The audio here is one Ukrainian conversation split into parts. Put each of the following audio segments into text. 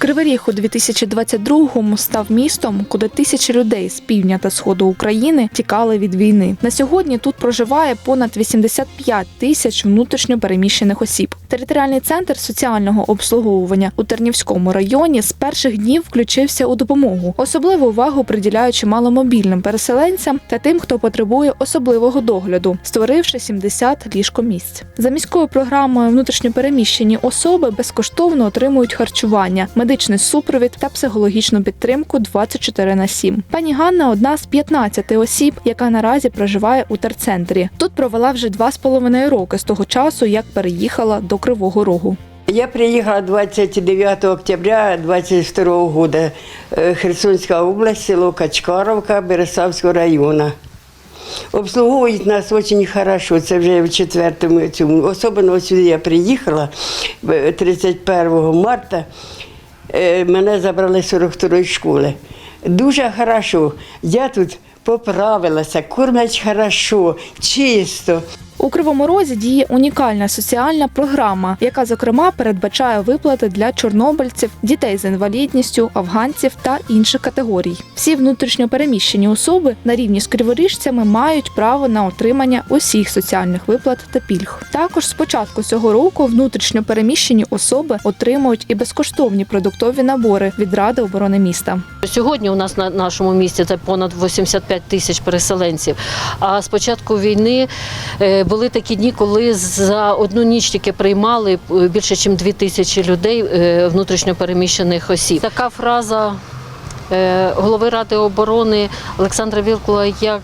Кривий Ріг у 2022-му став містом, куди тисячі людей з півдня та сходу України тікали від війни. На сьогодні тут проживає понад 85 тисяч внутрішньо переміщених осіб. Територіальний центр соціального обслуговування у Тернівському районі з перших днів включився у допомогу, особливу увагу приділяючи маломобільним переселенцям та тим, хто потребує особливого догляду, створивши 70 ліжкомісць. За міською програмою внутрішньопереміщені особи безкоштовно отримують харчування, медичний супровід та психологічну підтримку 24 на 7. Пані Ганна одна з 15 осіб, яка наразі проживає у терцентрі. Тут провела вже два з половиною роки з того часу, як переїхала до Кривого Рогу. Я приехала 29 октября 22 года. Э, Херсонская область, село Качкаровка, Бересавського району. Обслуговують нас дуже хорошо, це вже в четвертому цьому. Особливо сюди я приїхала е, 31 марта. Е, Мене забрали з 42 школи. Дуже хорошо. Я тут поправилася, кормлять хорошо, чисто. У Кривому Розі діє унікальна соціальна програма, яка зокрема передбачає виплати для чорнобильців, дітей з інвалідністю, афганців та інших категорій. Всі внутрішньо переміщені особи на рівні з криворіжцями мають право на отримання усіх соціальних виплат та пільг. Також з початку цього року внутрішньо переміщені особи отримують і безкоштовні продуктові набори від Ради оборони міста. Сьогодні у нас на нашому місті це понад 85 тисяч переселенців. А з початку війни е, були такі дні, коли за одну ніч тільки приймали е, більше, ніж дві тисячі людей е, внутрішньопереміщених осіб. Така фраза. е, Голови Ради оборони Олександра Вілкула, як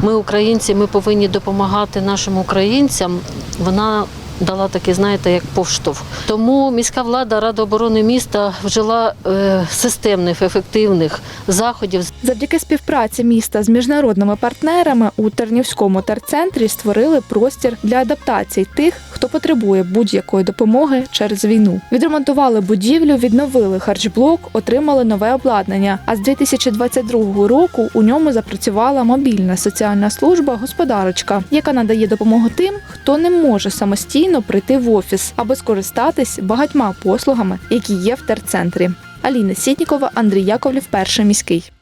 ми, українці, ми повинні допомагати нашим українцям. Вона дала такий, знаєте, як повштовх. Тому міська влада, Рада оборони міста вжила е, системних, ефективних заходів Завдяки співпраці міста з міжнародними партнерами у Тернівському терцентрі створили простір для адаптації тих, хто потребує будь-якої допомоги через війну. Відремонтували будівлю, відновили харчблок, отримали нове обладнання. А з 2022 року у ньому запрацювала мобільна соціальна служба Господарочка, яка надає допомогу тим, хто не може самостійно прийти в офіс аби скористатись багатьма послугами, які є в терцентрі. Аліна Сітнікова, Андрій Яковлів, перший міський.